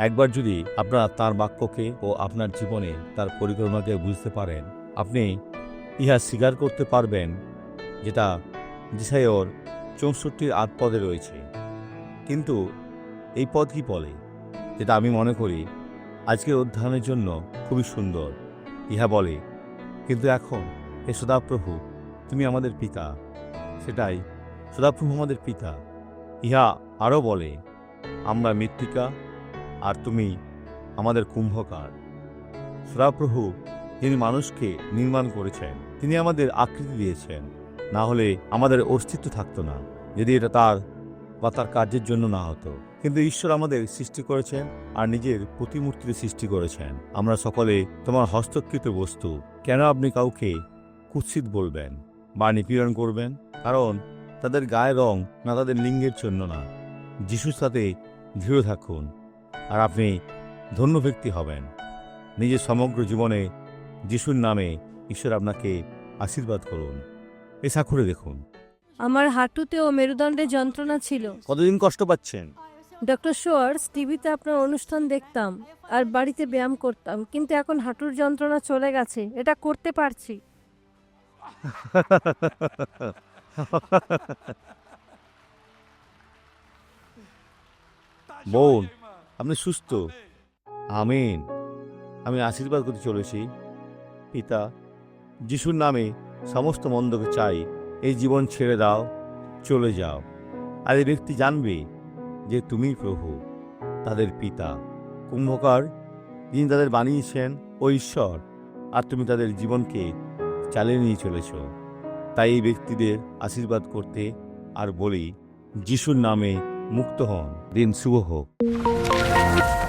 একবার যদি আপনারা তার বাক্যকে ও আপনার জীবনে তার পরিকল্পনাকে বুঝতে পারেন, আপনি ইহা স্বীকার করতে পারবেন যেটা জিসাইয়র চৌষট্টির আট পদে রয়েছে। কিন্তু এই পদ কি বলে? যেটা আমি মনে করি আজকের অধ্যয়নের জন্য খুবই সুন্দর। ইহা বলে, কিন্তু এখন, হে সদাপ্রভু, তুমি আমাদের পিতা। সেটাই, সদাপ্রভু আমাদের পিতা। ইহা আরও বলে, আমরা মৃত্তিকা আর তুমি আমাদের কুম্ভকার। সদাপ্রভু যিনি মানুষকে নির্মাণ করেছেন। তিনি আমাদের আকৃতি দিয়েছেন। না হলে আমাদের অস্তিত্ব থাকতো না, যদি এটা তার বা তার কার্যের জন্য না হতো। কিন্তু ঈশ্বর আমাদের সৃষ্টি করেছেন আর নিজের প্রতিমূর্তির সৃষ্টি করেছেন। আমরা সকলে তোমার হস্তকৃত বস্তু। কেন আপনি কাউকে কুৎসিত বলবেন বা নিপীড়ন করবেন? কারণ তাদের গায়ের রং না তাদের লিঙ্গের জন্য না। যিশুর সাথে দৃঢ় থাকুন। আর আপনি ধন্য ব্যক্তি হবেন। নিজের সমগ্র জীবনে যিশুর নামে ঈশ্বর আপনাকে আশীর্বাদ করুন। এ সাক্ষরে দেখুন। আমার হাঁটুতে ও মেরুদণ্ডে যন্ত্রণা ছিল। কতদিন কষ্ট পাচ্ছেন? ডক্টর শোয়ার্স টিভিতে আপনার অনুষ্ঠান দেখতাম আর বাড়িতে ব্যায়াম করতাম কিন্তু এখন হাঁটুর যন্ত্রণা চলে গেছে এটা করতে পারছি। বোন আপনি সুস্থ। আমিন। আমি আশীর্বাদ করতে চলেছি। পিতা, যিশুর নামে সমস্ত মন্দকে চাই, এই জীবন ছেড়ে দাও, চলে যাও। আর এই ব্যক্তি জানবে যে তুমি প্রভু, তাদের পিতা। কুম্ভকার, যিনি তাদের বানিয়েছেন, ও ঈশ্বর, আর তুমি তাদের জীবনকে চালিয়ে নিয়ে চলেছ। তাই এই ব্যক্তিদের আশীর্বাদ করতে আর বলি, যিশুর নামে মুক্ত হন। দিন শুভ হোক। Thank you.